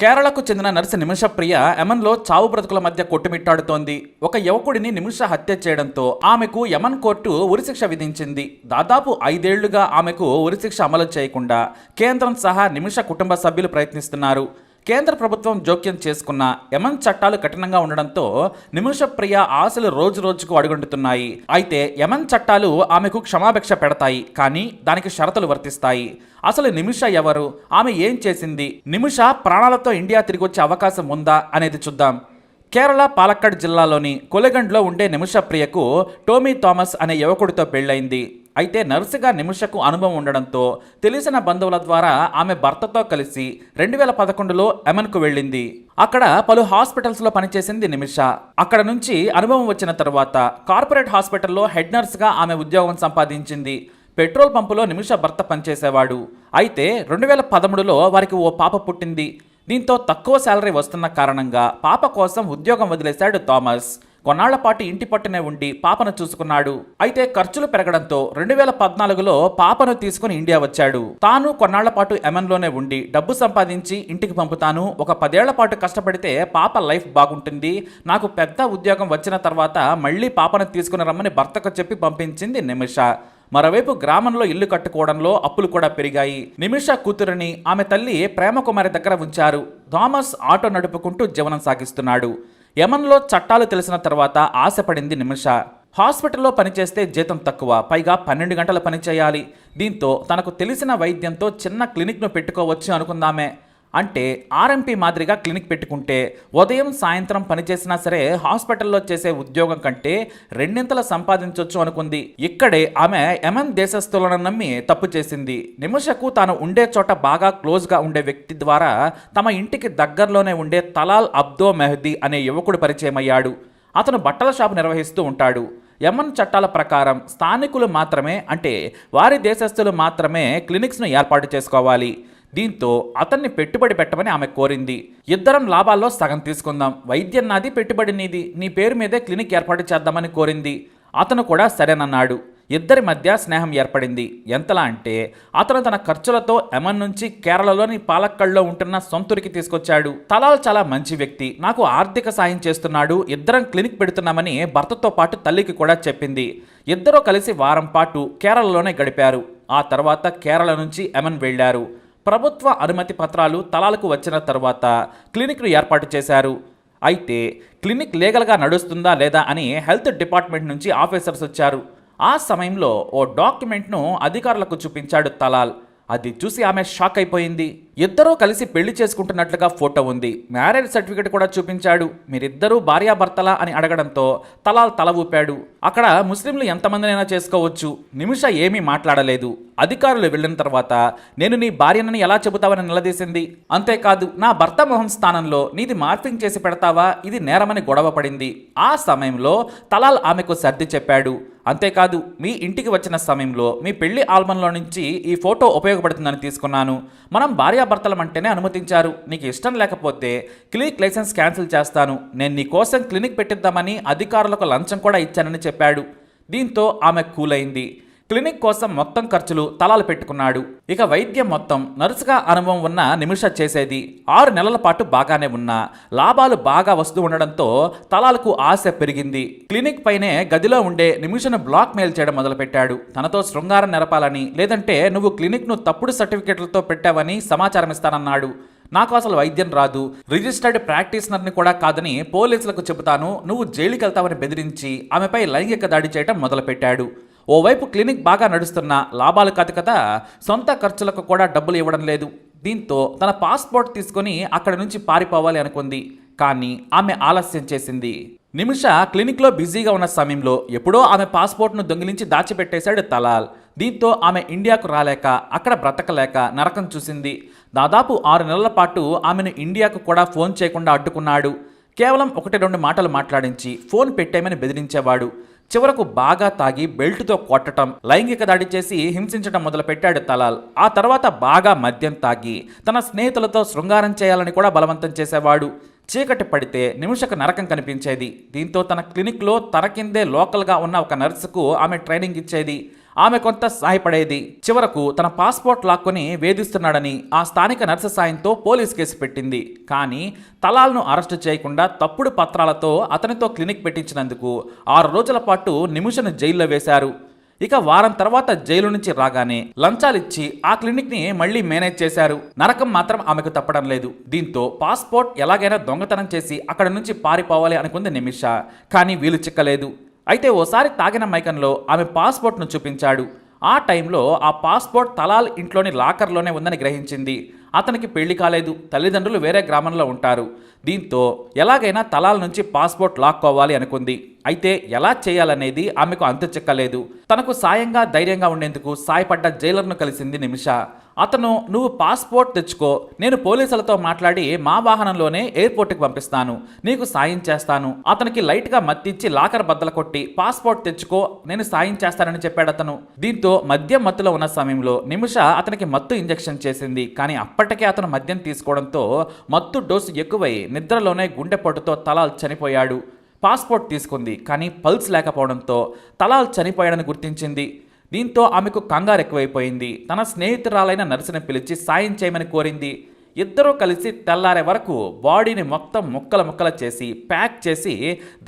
కేరళకు చెందిన నర్సు నిమిషప్రియ యమన్లో చావు బ్రతుకుల మధ్య కొట్టుమిట్టాడుతోంది. ఒక యువకుడిని నిమిష హత్య చేయడంతో ఆమెకు యమన్ కోర్టు ఉరిశిక్ష విధించింది. దాదాపు ఐదేళ్ళుగా ఆమెకు ఉరిశిక్ష అమలు చేయకుండా కేంద్రం సహా నిమిష కుటుంబ సభ్యులు ప్రయత్నిస్తున్నారు. కేంద్ర ప్రభుత్వం జోక్యం చేసుకున్న యమన్ చట్టాలు కఠినంగా ఉండడంతో నిమిషప్రియ ఆశలు రోజు రోజుకు అడుగుంటున్నాయి అయితే యమన్ చట్టాలు ఆమెకు క్షమాభిక్ష పెడతాయి కానీ దానికి షరతులు వర్తిస్తాయి. అసలు నిమిష ఎవరు? ఆమె ఏం చేసింది? నిమిష ప్రాణాలతో ఇండియా తిరిగి వచ్చే అవకాశం ఉందా? అనేది చూద్దాం. కేరళ పాలక్కడ్ జిల్లాలోని కొలగండ్లో ఉండే నిమిష ప్రియకు టోమీ థామస్ అనే యువకుడితో పెళ్ళైంది అయితే నర్సుగా నిమిషకు అనుభవం ఉండడంతో తెలిసిన బంధువుల ద్వారా ఆమె భర్తతో కలిసి రెండు వేల పదకొండులో ఎమన్కు వెళ్ళింది. అక్కడ పలు హాస్పిటల్స్లో పనిచేసింది నిమిష. అక్కడ నుంచి అనుభవం వచ్చిన తర్వాత కార్పొరేట్ హాస్పిటల్లో హెడ్ నర్స్గా ఆమె ఉద్యోగం సంపాదించింది. పెట్రోల్ పంపులో నిమిష భర్త పనిచేసేవాడు. అయితే రెండు వేల పదమూడులో వారికి ఓ పాప పుట్టింది. దీంతో తక్కువ శాలరీ వస్తున్న కారణంగా పాప కోసం ఉద్యోగం వదిలేశాడు థామస్. కొన్నాళ్ళ పాటు ఇంటి పట్టునే ఉండి పాపను చూసుకున్నాడు. అయితే ఖర్చులు పెరగడంతో రెండు వేల పద్నాలుగులో పాపను తీసుకుని ఇండియా వచ్చాడు. తాను కొన్నాళ్ళ పాటు ఎమన్లోనే ఉండి డబ్బు సంపాదించి ఇంటికి పంపుతాను. ఒక పదేళ్ళ పాటు కష్టపడితే పాప లైఫ్ బాగుంటుంది. నాకు పెద్ద ఉద్యోగం వచ్చిన తర్వాత మళ్ళీ పాపను తీసుకుని రమ్మని భర్తకు చెప్పి పంపించింది నిమిష. మరోవైపు గ్రామంలో ఇల్లు కట్టుకోవడంలో అప్పులు కూడా పెరిగాయి. నిమిష కూతురిని ఆమె తల్లి ప్రేమకుమారి దగ్గర ఉంచారు. థామస్ ఆటో నడుపుకుంటూ జీవనం సాగిస్తున్నాడు. యమన్లో చట్టాలు తెలిసిన తర్వాత ఆశపడింది నిమిష. హాస్పిటల్లో పనిచేస్తే జీతం తక్కువ పైగా పన్నెండు గంటల పని చేయాలి. దీంతో తనకు తెలిసిన వైద్యంతో చిన్న క్లినిక్ను పెట్టుకోవచ్చు అనుకుందామే. అంటే ఆర్ఎంపీ మాదిరిగా క్లినిక్ పెట్టుకుంటే ఉదయం సాయంత్రం పనిచేసినా సరే హాస్పిటల్లో చేసే ఉద్యోగం కంటే రెండింతల సంపాదించవచ్చు అనుకుంది. ఇక్కడే ఆమె ఎమన్ దేశస్థులను నమ్మి తప్పు చేసింది. నిమిషకు తాను ఉండే చోట బాగా క్లోజ్గా ఉండే వ్యక్తి ద్వారా తమ ఇంటికి దగ్గరలోనే ఉండే తలాల్ అబ్దో మెహదీ అనే యువకుడు పరిచయం అయ్యాడు. అతను బట్టల షాపు నిర్వహిస్తూ ఉంటాడు. యమన్ చట్టాల ప్రకారం స్థానికులు మాత్రమే అంటే వారి దేశస్థులు మాత్రమే క్లినిక్స్ను ఏర్పాటు చేసుకోవాలి. దీంతో అతన్ని పెట్టుబడి పెట్టమని ఆమె కోరింది. ఇద్దరం లాభాల్లో సగం తీసుకుందాం. వైద్యం నాది పెట్టుబడి నీది. నీ పేరు మీదే క్లినిక్ ఏర్పాటు చేద్దామని కోరింది. అతను కూడా సరేనన్నాడు. ఇద్దరి మధ్య స్నేహం ఏర్పడింది. ఎంతలా అంటే అతను తన ఖర్చులతో ఎమన్ నుంచి కేరళలోని పాలక్కల్లో ఉంటున్న సొంతూరికి తీసుకొచ్చాడు. తలాల్ చాలా మంచి వ్యక్తి. నాకు ఆర్థిక సాయం చేస్తున్నాడు. ఇద్దరం క్లినిక్ పెడుతున్నామని భర్తతో పాటు తల్లికి కూడా చెప్పింది. ఇద్దరూ కలిసి వారం పాటు కేరళలోనే గడిపారు. ఆ తర్వాత కేరళ నుంచి ఎమన్ వెళ్ళారు ప్రభుత్వ అనుమతి పత్రాలు తలాలకు వచ్చిన తర్వాత క్లినిక్ను ఏర్పాటు చేశారు. అయితే క్లినిక్ లీగల్గా నడుస్తుందా లేదా అని హెల్త్ డిపార్ట్మెంట్ నుంచి ఆఫీసర్స్ వచ్చారు. ఆ సమయంలో ఓ డాక్యుమెంట్ను అధికారులకు చూపించాడు తలాల్. అది చూసి ఆమె షాక్ అయిపోయింది. ఇద్దరూ కలిసి పెళ్ళి చేసుకుంటున్నట్లుగా ఫోటో ఉంది. మ్యారేజ్ సర్టిఫికేట్ కూడా చూపించాడు. మీరిద్దరూ భార్యాభర్తలా అని అడగడంతో తలాల్ తల ఊపాడు. అక్కడ ముస్లింలు ఎంతమందినైనా చేసుకోవచ్చు. నిమిష ఏమీ మాట్లాడలేదు. అధికారులు వెళ్ళిన తర్వాత నేను నీ భార్యనని ఎలా చెబుతావని నిలదీసింది. అంతేకాదు నా భర్త మొహం స్థానంలో నీది మార్పింగ్ చేసి పెడతావా? ఇది నేరమని గొడవ పడింది. ఆ సమయంలో తలాల్ ఆమెకు సర్ది చెప్పాడు. అంతేకాదు మీ ఇంటికి వచ్చిన సమయంలో మీ పెళ్ళి ఆల్బంలో నుంచి ఈ ఫోటో ఉపయోగపడుతుందని తీసుకున్నాను. మనం భార్య అంటేనే అనుమతించారు. నీకు ఇష్టం లేకపోతే క్లినిక్ లైసెన్స్ క్యాన్సిల్ చేస్తాను. నేను నీ కోసం క్లినిక్ పెట్టిద్దామని అధికారులకు లంచం కూడా ఇచ్చానని చెప్పాడు. దీంతో ఆమె కూలైంది. క్లినిక్ కోసం మొత్తం ఖర్చులు తలాలు పెట్టుకున్నాడు. ఇక వైద్యం మొత్తం నర్సుగా అనుభవం ఉన్న నిమిష చేసేది. ఆరు నెలల పాటు బాగానే ఉన్నా. లాభాలు బాగా వస్తూ ఉండడంతో తలాలకు ఆశ పెరిగింది. క్లినిక్ పైనే గదిలో ఉండే నిమిషను బ్లాక్ మెయిల్ చేయడం మొదలుపెట్టాడు. తనతో శృంగారం నెరపాలని లేదంటే నువ్వు క్లినిక్ను తప్పుడు సర్టిఫికెట్లతో పెట్టావని సమాచారం ఇస్తానన్నాడు. నాకు అసలు వైద్యం రాదు. రిజిస్టర్డ్ ప్రాక్టీషనర్ని కూడా కాదని పోలీసులకు చెబుతాను. నువ్వు జైలుకి వెళ్తావని బెదిరించి ఆమెపై లైంగిక దాడి చేయడం మొదలుపెట్టాడు. ఓవైపు క్లినిక్ బాగా నడుస్తున్న లాభాలు కాదు కదా సొంత ఖర్చులకు కూడా డబ్బులు ఇవ్వడం లేదు. దీంతో తన పాస్పోర్ట్ తీసుకొని అక్కడి నుంచి పారిపోవాలి అనుకుంది. కానీ ఆమె ఆలస్యం చేసింది. నిమిష క్లినిక్లో బిజీగా ఉన్న సమయంలో ఎప్పుడో ఆమె పాస్పోర్ట్ను దొంగిలించి దాచిపెట్టేశాడు తలాల్. దీంతో ఆమె ఇండియాకు రాలేక అక్కడ బ్రతకలేక నరకం చూసింది. దాదాపు ఆరు నెలల పాటు ఆమెను ఇండియాకు కూడా ఫోన్ చేయకుండా అడ్డుకున్నాడు. కేవలం ఒకటి రెండు మాటలు మాట్లాడించి ఫోన్ పెట్టేమని బెదిరించేవాడు. చివరకు బాగా తాగి బెల్ట్తో కొట్టడం లైంగిక దాడి చేసి హింసించడం మొదలుపెట్టాడు తలాల్. ఆ తర్వాత బాగా మద్యం తాగి తన స్నేహితులతో శృంగారం చేయాలని కూడా బలవంతం చేసేవాడు. చీకటి పడితే నిమిషకు నరకం కనిపించేది. దీంతో తన క్లినిక్లో తన కిందే లోకల్గా ఉన్న ఒక నర్సుకు ఆమె ట్రైనింగ్ ఇచ్చేది. ఆమె కొంత సహాయపడేది. చివరకు తన పాస్పోర్ట్ లాక్కొని వేధిస్తున్నాడని ఆ స్థానిక నర్సు సాయంతో పోలీస్ కేసు పెట్టింది. కానీ తలాల్ను అరెస్టు చేయకుండా తప్పుడు పత్రాలతో అతనితో క్లినిక్ పెట్టించినందుకు ఆరు రోజుల పాటు నిమిషను జైల్లో వేశారు. ఇక వారం తర్వాత జైలు నుంచి రాగానే లంచాలిచ్చి ఆ క్లినిక్ని మళ్ళీ మేనేజ్ చేశారు. నరకం మాత్రం ఆమెకు తప్పడం లేదు. దీంతో పాస్పోర్ట్ ఎలాగైనా దొంగతనం చేసి అక్కడ నుంచి పారిపోవాలి అనుకుంది నిమిష. కానీ వీలు చిక్కలేదు. అయితే ఓసారి తాగిన మైకంలో ఆమె పాస్పోర్ట్ను చూపించాడు. ఆ టైంలో ఆ పాస్పోర్ట్ తలాల్ ఇంట్లోని లాకర్లోనే ఉందని గ్రహించింది. అతనికి పెళ్ళి కాలేదు. తల్లిదండ్రులు వేరే గ్రామంలో ఉంటారు. దీంతో ఎలాగైనా తలాల్ నుంచి పాస్పోర్ట్ లాక్కోవాలి అనుకుంది. అయితే ఎలా చేయాలనేది ఆమెకు అంతు చిక్కలేదు. తనకు సాయంగా ధైర్యంగా ఉండేందుకు సాయపడ్డ జైలర్ను కలిసింది నిమిష. అతను నువ్వు పాస్పోర్ట్ తెచ్చుకో నేను పోలీసులతో మాట్లాడి మా వాహనంలోనే ఎయిర్పోర్ట్కి పంపిస్తాను నీకు సాయం చేస్తాను. అతనికి లైట్గా మత్తిచ్చి లాకర్ బద్దలు కొట్టి పాస్పోర్ట్ తెచ్చుకో నేను సాయం చేస్తానని చెప్పాడు అతను. దీంతో మద్యం మత్తులో ఉన్న సమయంలో నిమిష అతనికి మత్తు ఇంజెక్షన్ చేసింది. కానీ అప్పటికే అతను మద్యం తీసుకోవడంతో మత్తు డోసు ఎక్కువై నిద్రలోనే గుండెపోటుతో తలాల్ చనిపోయాడు. పాస్పోర్ట్ తీసుకుంది కానీ పల్స్ లేకపోవడంతో తలాల్ చనిపోయాడని గుర్తించింది. దీంతో ఆమెకు కంగారు ఎక్కువైపోయింది. తన స్నేహితురాలైన నర్సుని పిలిచి సాయం చేయమని కోరింది. ఇద్దరూ కలిసి తెల్లారే వరకు బాడీని మొత్తం ముక్కల ముక్కల చేసి ప్యాక్ చేసి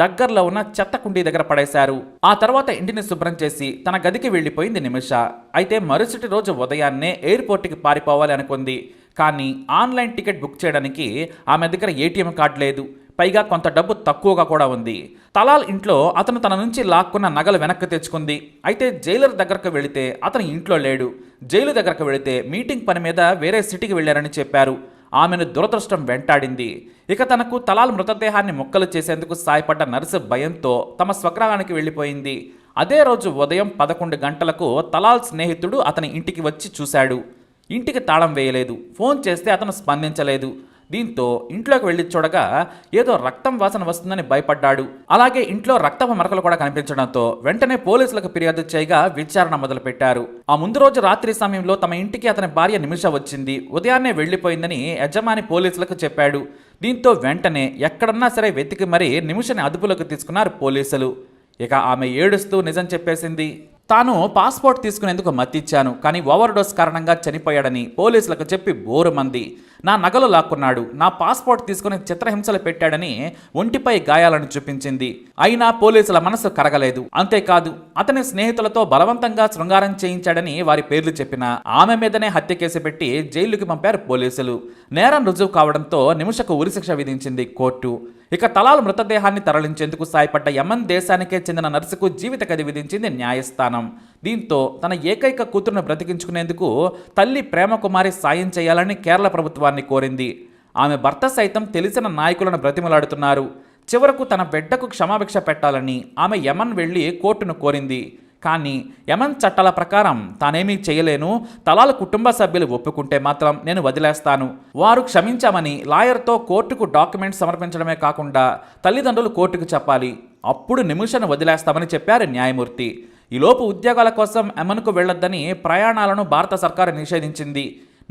దగ్గరలో ఉన్న చెత్త కుండీ దగ్గర పడేశారు. ఆ తర్వాత ఇంటిని శుభ్రం చేసి తన గదికి వెళ్ళిపోయింది నిమిష. అయితే మరుసటి రోజు ఉదయాన్నే ఎయిర్పోర్ట్కి పారిపోవాలి అనుకుంది. కానీ ఆన్లైన్ టికెట్ బుక్ చేయడానికి ఆమె దగ్గర ఏటీఎం కార్డు లేదు. పైగా కొంత డబ్బు తక్కువగా కూడా ఉంది. తలాల్ ఇంట్లో అతను తన నుంచి లాక్కున్న నగలు వెనక్కి తెచ్చుకుంది. అయితే జైలర్ దగ్గరకు వెళితే అతను ఇంట్లో లేడు. జైలు దగ్గరకు వెళితే మీటింగ్ పని మీద వేరే సిటీకి వెళ్ళారని చెప్పారు. ఆమెను దురదృష్టం వెంటాడింది. ఇక తనకు తలాల్ మృతదేహాన్ని ముక్కలు చేసేందుకు సాయపడ్డ నర్సు భయంతో తమ స్వగ్రహానికి వెళ్ళిపోయింది. అదే రోజు ఉదయం పదకొండు గంటలకు తలాల్ స్నేహితుడు అతని ఇంటికి వచ్చి చూశాడు. ఇంటికి తాళం వేయలేదు. ఫోన్ చేస్తే అతను స్పందించలేదు. దీంతో ఇంట్లోకి వెళ్ళి చూడగా ఏదో రక్తం వాసన వస్తుందని భయపడ్డాడు. అలాగే ఇంట్లో రక్తపు మరకలు కూడా కనిపించడంతో వెంటనే పోలీసులకు ఫిర్యాదు చేయగా విచారణ మొదలుపెట్టారు. ఆ ముందు రోజు రాత్రి సమయంలో తమ ఇంటికి అతని భార్య నిమిష వచ్చింది. ఉదయాన్నే వెళ్ళిపోయిందని యజమాని పోలీసులకు చెప్పాడు. దీంతో వెంటనే ఎక్కడన్నా సరే వెతికి మరీ నిమిషని అదుపులోకి తీసుకున్నారు పోలీసులు. ఇక ఆమె ఏడుస్తూ నిజం చెప్పేసింది. తాను పాస్పోర్ట్ తీసుకునేందుకు మత్తిచ్చాను కానీ ఓవర్ డోస్ కారణంగా చనిపోయాడని పోలీసులకు చెప్పి బోరుమంది. నా నగలు లాక్కున్నాడు. నా పాస్పోర్ట్ తీసుకుని చిత్రహింసలు పెట్టాడని ఒంటిపై గాయాలను చూపించింది. అయినా పోలీసుల మనసు కరగలేదు. అంతేకాదు అతని స్నేహితులతో బలవంతంగా శృంగారం చేయించాడని వారి పేర్లు చెప్పిన ఆమె మీదనే హత్య కేసు పెట్టి జైలుకి పంపారు పోలీసులు. నేరం రుజువు కావడంతో నిమిషకు ఉరిశిక్ష విధించింది కోర్టు. ఇక తలాల్ మృతదేహాన్ని తరలించేందుకు సాయపడ్డ యమన్ దేశానికే చెందిన నర్సుకు జీవిత ఖైదు విధించింది న్యాయస్థానం. దీంతో తన ఏకైక కూతురును బ్రతికించుకునేందుకు తల్లి ప్రేమకుమారి సాయం చేయాలని కేరళ ప్రభుత్వాన్ని కోరింది. ఆమె భర్త సైతం తెలిసిన నాయకులను బ్రతిమలాడుతున్నారు. చివరకు తన బిడ్డకు క్షమాభిక్ష పెట్టాలని ఆమె యమన్ వెళ్ళి కోర్టును కోరింది. కానీ యమన్ చట్టాల ప్రకారం తానేమీ చేయలేను తలాల కుటుంబ సభ్యులు ఒప్పుకుంటే మాత్రం నేను వదిలేస్తాను. వారు క్షమించామని లాయర్తో కోర్టుకు డాక్యుమెంట్స్ సమర్పించడమే కాకుండా తల్లిదండ్రులు కోర్టుకు చెప్పాలి. అప్పుడు నిమిషను వదిలేస్తామని చెప్పారు న్యాయమూర్తి. ఈలోపు ఉద్యోగాల కోసం అమెన్కు వెళ్ళొద్దని ప్రయాణాలను భారత సర్కారు నిషేధించింది.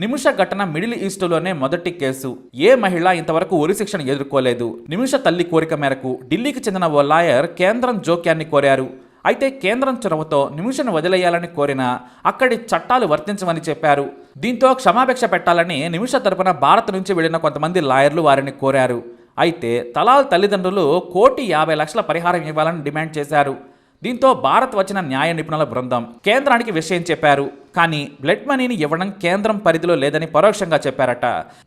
నిమిష ఘటన మిడిల్ ఈస్టులోనే మొదటి కేసు. ఏ మహిళ ఇంతవరకు ఉరిశిక్షను ఎదుర్కోలేదు? నిమిష తల్లి కోరిక మేరకు ఢిల్లీకి చెందిన ఓ లాయర్ కేంద్రం జోక్యాన్ని కోరారు. అయితే కేంద్రం చొరవతో నిమిషను వదిలేయాలని కోరినా అక్కడి చట్టాలు వర్తించమని చెప్పారు. దీంతో క్షమాభిక్ష పెట్టాలని నిమిష తరపున భారత్ నుంచి వెళ్ళిన కొంతమంది లాయర్లు వారిని కోరారు. అయితే తలాల్ తల్లిదండ్రులు కోటి యాభై లక్షల పరిహారం ఇవ్వాలని డిమాండ్ చేశారు. దీంతో భారత్ వచ్చిన న్యాయ నిపుణుల బృందం కేంద్రానికి విషయం చెప్పారు. కానీ బ్లడ్ మనీని ఇవ్వడం కేంద్రం పరిధిలో లేదని పరోక్షంగా చెప్పారట.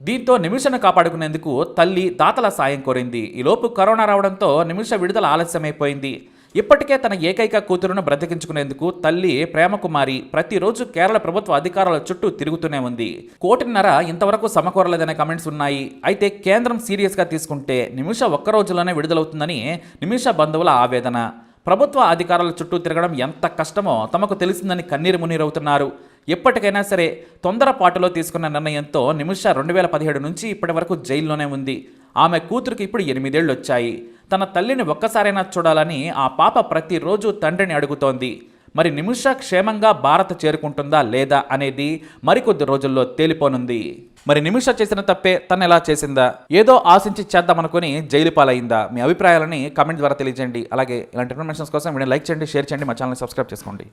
దీంతో నిమిషను కాపాడుకునేందుకు తల్లి దాతల సాయం కోరింది. ఈలోపు కరోనా రావడంతో నిమిష విడుదల ఆలస్యమైపోయింది. ఇప్పటికే తన ఏకైక కూతురును బ్రతికించుకునేందుకు తల్లి ప్రేమకుమారి ప్రతిరోజు కేరళ ప్రభుత్వ అధికారుల చుట్టూ తిరుగుతూనే ఉంది. కోటిన్నర ఇంతవరకు సమకూరలేదనే కమెంట్స్ ఉన్నాయి. అయితే కేంద్రం సీరియస్గా తీసుకుంటే నిమిష ఒక్క రోజులోనే విడుదలవుతుందని నిమిష బంధువుల ఆవేదన. ప్రభుత్వ అధికారుల చుట్టూ తిరగడం ఎంత కష్టమో తమకు తెలిసిందని కన్నీరు మునీరవుతున్నారు ఎప్పటికైనా సరే తొందరపాటులో తీసుకున్న నిర్ణయంతో నిమిష రెండు వేల పదిహేడు నుంచి ఇప్పటి వరకు జైల్లోనే ఉంది. ఆమె కూతురికి ఇప్పుడు ఎనిమిదేళ్ళు వచ్చాయి తన తల్లిని ఒక్కసారైనా చూడాలని ఆ పాప ప్రతిరోజు తండ్రిని అడుగుతోంది. మరి నిమిష క్షేమంగా భారత్ చేరుకుంటుందా లేదా అనేది మరికొద్ది రోజుల్లో తేలిపోనుంది. మరి నిమిష చేసిన తప్పే తను ఎలా చేసిందా? ఏదో ఆశించి చేద్దామనుకుని జైలు పాలైందా? మీ అభిప్రాయాలని కమెంట్ ద్వారా తెలియజేయండి. అలాగే ఇలాంటి ఇన్ఫర్మేషన్స్ కోసం వీడియో లైక్ చేయండి షేర్ చేయండి మా ఛానల్ సబ్స్క్రైబ్ చేసుకోండి.